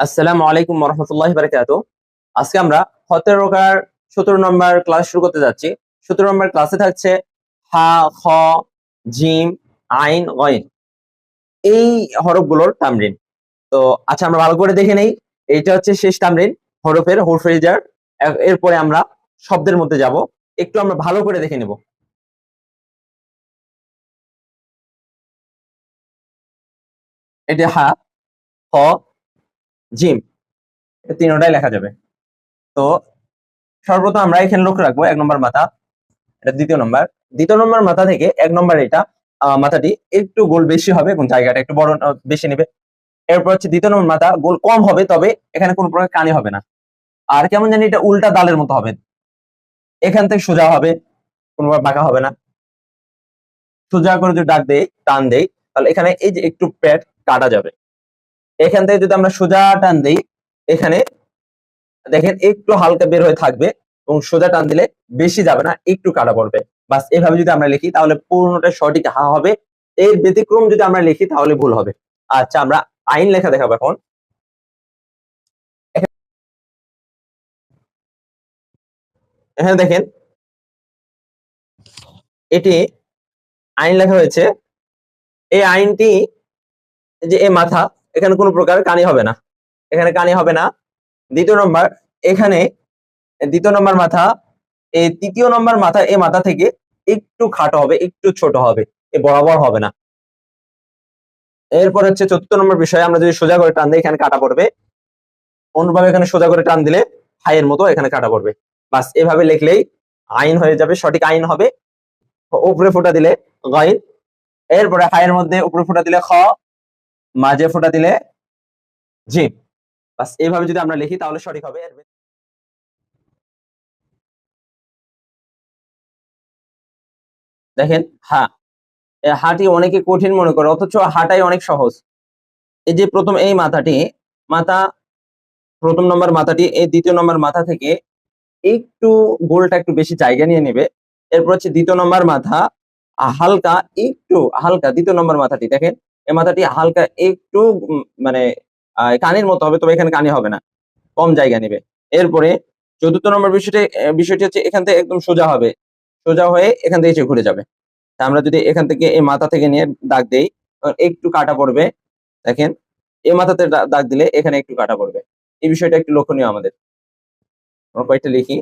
আসসালামু আলাইকুম রহমতুল্লাহ বারকাত। আজকে আমরা হতের রোকার সতেরো নম্বর ক্লাস শুরু করতে যাচ্ছি। সতেরো নম্বর ক্লাসে থাকছে হা, খ, জিম, আইন, গইন। এই হরফগুলোর তামরিন। তো আচ্ছা আমরা ভালো করে দেখে নেই। এইটা হচ্ছে শেষ তামরিন, হরফের হরফেজার এরপরে আমরা শব্দের মধ্যে যাব। একটু আমরা ভালো করে দেখে নেব। এটা হা, খ জিম তিনটাই লেখা যাবে। তো সর্বপ্রথম আমরা এখানে লক্ষ্য রাখব এক নম্বর মাথা, এটা দ্বিতীয় নম্বর। দ্বিতীয় নম্বর মাথা থেকে এক নম্বর এটা মাথাটি একটু গোল বেশি হবে এবং জায়গাটা একটু বড় বেশি নেবে। এরপর হচ্ছে দ্বিতীয় নম্বর মাথা গোল কম হবে, তবে এখানে কোনো প্রকার কানি হবে না। আর কেমন জানি এটা উল্টা দালের মতো হবে। এখান থেকে সোজা হবে, কোনো বাঁকা হবে না। সোজা করে যদি ডাক দেই, টান দেই, তাহলে এখানে এই যে একটু প্যাট কাটা যাবে। এখান থেকে যদি আমরা সোজা টান দিই, এখানে দেখেন একটু হালকা বের হয়ে থাকবে এবং সোজা টান দিলে বেশি যাবে না, একটু কাটা পড়বে। বাস এভাবে যদি আমরা লিখি, তাহলে পূর্ণটা সঠিক হা হবে। এর ব্যতিক্রম যদি আমরা লিখি, তাহলে ভুল হবে। আচ্ছা আমরা আইন লেখা দেখাবো এখন। এখানে দেখেন, এটি আইন লেখা হয়েছে। এই আইনটি যে এ মাথা এখানে কোনো প্রকার কানি হবে না। এখানে কানি হবে না। দ্বিতীয় নম্বর, এখানে দ্বিতীয় নম্বর মাথা, এই তৃতীয় নম্বর মাথা, এই মাথা থেকে একটু খাটো হবে, একটু ছোট হবে, এ বরাবর হবে না। এরপর হচ্ছে চতুর্থ নম্বর বিষয়, আমরা যদি সোজা করে টান দিই, এখানে কাটা পড়বে। অন্যভাবে এখানে সোজা করে টান দিলে হাইয়ের মতো এখানে কাটা পড়বে। বাস, এভাবে লিখলেই আইন হয়ে যাবে, সঠিক আইন হবে। উপরে ফোঁটা দিলে গাইন। এরপরে হাইয়ের মধ্যে উপরে ফোঁটা দিলে খ। মাঝে ফোঁটা দিলে জিম বাস এইভাবে যদি আমরা লিখি তাহলে সঠিক হবে। দেখেন, হা। হাটি অনেকে কঠিন মনে করে, অথচ হাটাই অনেক সহজ। এই যে প্রথম এই মাথাটি, মাথা, প্রথম নম্বর মাথাটি, এই দ্বিতীয় নম্বর মাথা থেকে একটু গোলটা একটু বেশি জায়গা নিয়ে নেবে। এরপর হচ্ছে দ্বিতীয় নম্বর মাথা, হালকা, একটু হালকা দ্বিতীয় নম্বর মাথাটি। দেখেন এই মাথাটি হালকা একটু মানে কানের মতো হবে, তবে এখানে কানি হবে না। কম জায়গা নেবে। এরপরে চতুর্থ নম্বর বিষয়টি বিষয়টি হচ্ছে এখান থেকে একদম সোজা হবে। সোজা হয়ে এখান থেকে এসে ঘুরে যাবে। আমরা যদি এখান থেকে এই মাথা থেকে নিয়ে দাগ দেই একটু কাটা পড়বে। দেখেন, এই মাথাতে দাগ দিলে এখানে একটু কাটা পড়বে। এই বিষয়টা একটু লক্ষণীয় আমাদের। আমরা কয়েকটা লিখি।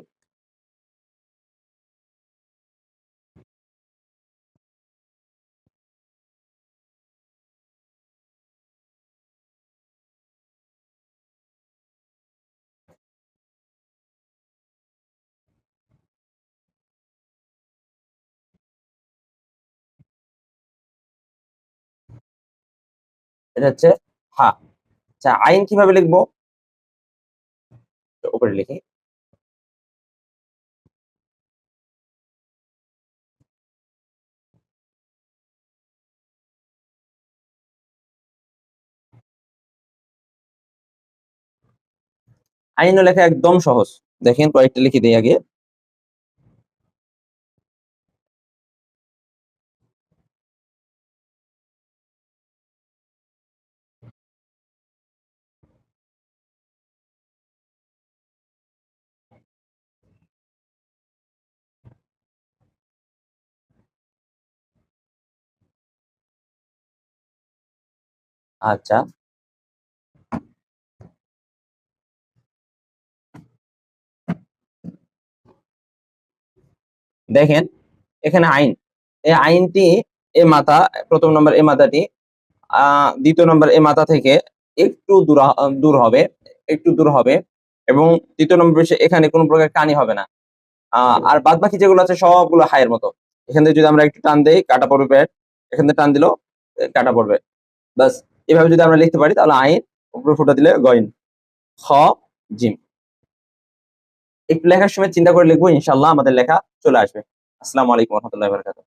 এটা হচ্ছে হা। আচ্ছা আইন কীভাবে লিখব? উপরে লিখি। আইন লেখা একদম সহজ। দেখেন কয়েকটা লিখে দিই আগে। আচ্ছা। দেখেন, এখানে আইন। এই আইনটি এ মাথা, প্রথম নম্বর এ মাথাটি দ্বিতীয় নম্বর এ মাথা থেকে একটু দূর দূর হবে, একটু দূর হবে এবং তৃতীয় নম্বর বিষয়, এখানে কোনো প্রকার কানি হবে না। আর বাদ বাকি যেগুলো আছে, সবগুলো হাইয়ের মতো। এখান থেকে যদি আমরা একটু টান দেই, কাটা পড়বে, এখান থেকে টান দিলেও কাটা পড়বে। বাস এভাবে যদি আমরা লিখতে পারি, তাহলে আইন উপরে ফুটা দিলে গইন। খ, জিম। একটু লেখার সময় চিন্তা করে লিখব ইনশাল্লাহ আমাদের লেখা চলে আসবে। আসসালামু আলাইকুম রহমতুল্লাহ বারকাত